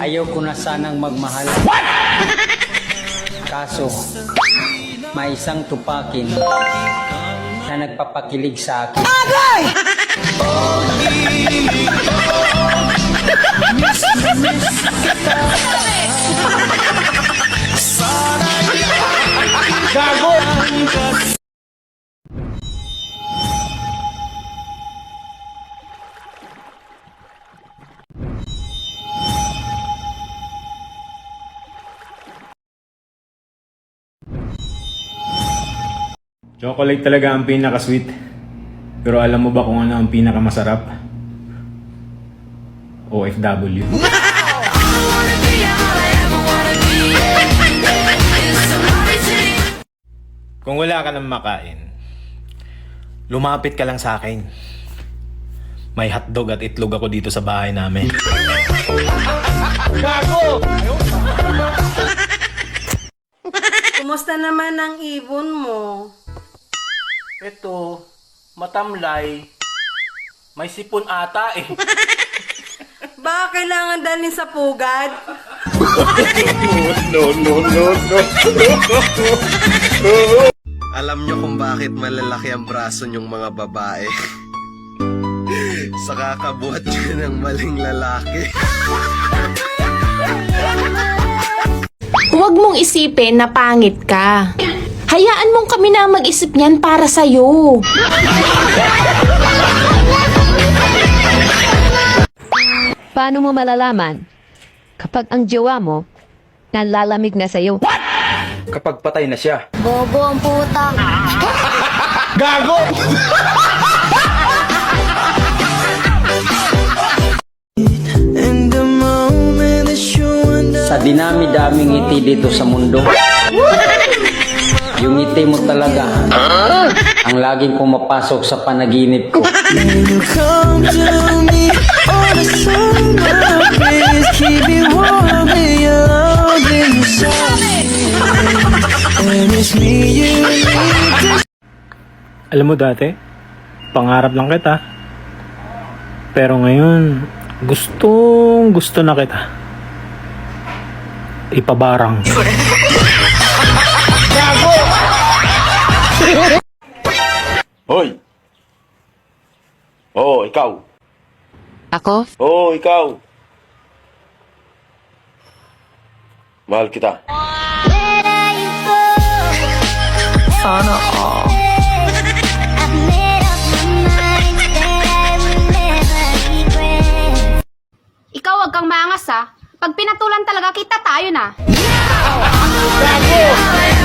Ayaw ko na sanang magmahal. Kaso, may isang tupakin na nagpapakilig sa akin. Chocolate talaga ang pinaka-sweet. Pero alam mo ba kung ano ang pinaka-masarap? OFW. Kung wala ka nang makain, lumapit ka lang sa akin. May hotdog at itlog ako dito sa bahay namin. Kumusta naman ang ibon mo? Ito, matamlay. May sipon ata eh. Baka kailangan dalhin sa pugad? Alam nyo kung bakit malalaki ang braso nyong mga babae. Sa kakabuhat nyo ng maling lalaki. Huwag mong isipin na pangit ka. Hayaan mong kami na mag-isip niyan para sa'yo. Paano mo malalaman kapag ang jowa mo nalalamig na sa'yo? kapag patay na siya. Bobo ang puta. Sa dinami-daming ngiti dito sa mundo, yung ngiti mo talaga ang laging pumapasok sa panaginip ko. Alam mo dati, pangarap lang kita. Pero ngayon, gustong gusto na kita. Ipabarang. Hoy! Oo, ikaw. Ako? Oo, ikaw. Mahal kita. Sana all. Ikaw wag kang maangas ha. Pag pinatulan talaga kita tayo na. I